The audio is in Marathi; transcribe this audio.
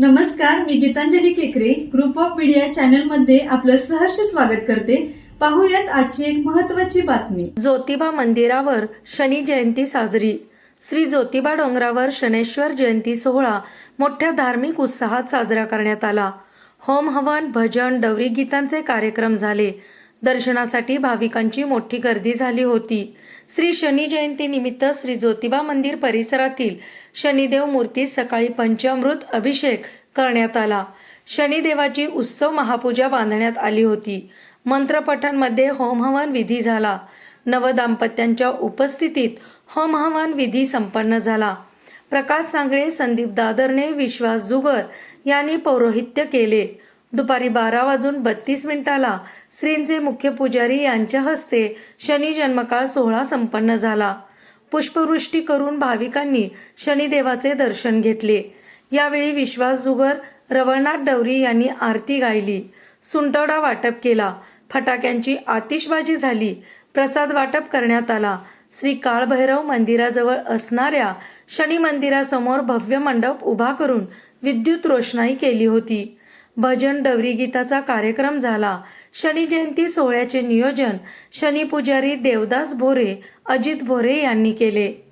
नमस्कार मी गीतांजली केकरे. ग्रुप ऑफ मीडिया चॅनलमध्ये आपलं सहर्ष स्वागत करते. पाहूयात आजची एक महत्वाची बातमी. ज्योतिबा मंदिरावर शनी जयंती साजरी. श्री ज्योतिबा डोंगरावर शनेश्वर जयंती सोहळा मोठ्या धार्मिक उत्साहात साजरा करण्यात आला. होम हवन भजन डवरी गीतांचे कार्यक्रम झाले. दर्शनासाठी भाविकांची मोठी गर्दी झाली होती. श्री शनी जयंतीनिमित्त श्री ज्योतिबा मंदिर परिसरातील शनिदेव मूर्तीस सकाळी पंचामृत अभिषेक करण्यात आला. शनिदेवाची उत्सव महापूजा बांधण्यात आली होती. मंत्रपठांमध्ये होमहवन विधी झाला. नवदाम्पत्यांच्या उपस्थितीत होमहवन विधी संपन्न झाला. प्रकाश सांगळे संदीप दादरने विश्वास जुगर यांनी पौरोहित्य केले. दुपारी बारा वाजून बत्तीस मिनिटाला श्रींचे मुख्य पुजारी यांच्या हस्ते शनी जन्मकाळ सोहळा संपन्न झाला. पुष्पवृष्टी करून भाविकांनी शनिदेवाचे दर्शन घेतले. यावेळी विश्वास जुगर रवळनाथ डवरी यांनी आरती गायली. सुंटवडा वाटप केला. फटाक्यांची आतिषबाजी झाली. प्रसाद वाटप करण्यात आला. श्री काळभैरव मंदिराजवळ असणाऱ्या शनी मंदिरासमोर भव्य मंडप उभा करून विद्युत रोषणाई केली होती. भजन डवरी गीताचा कार्यक्रम झाला. शनी जयंती सोहळ्याचे नियोजन शनी पुजारी देवदास भोरे अजित भोरे यांनी केले.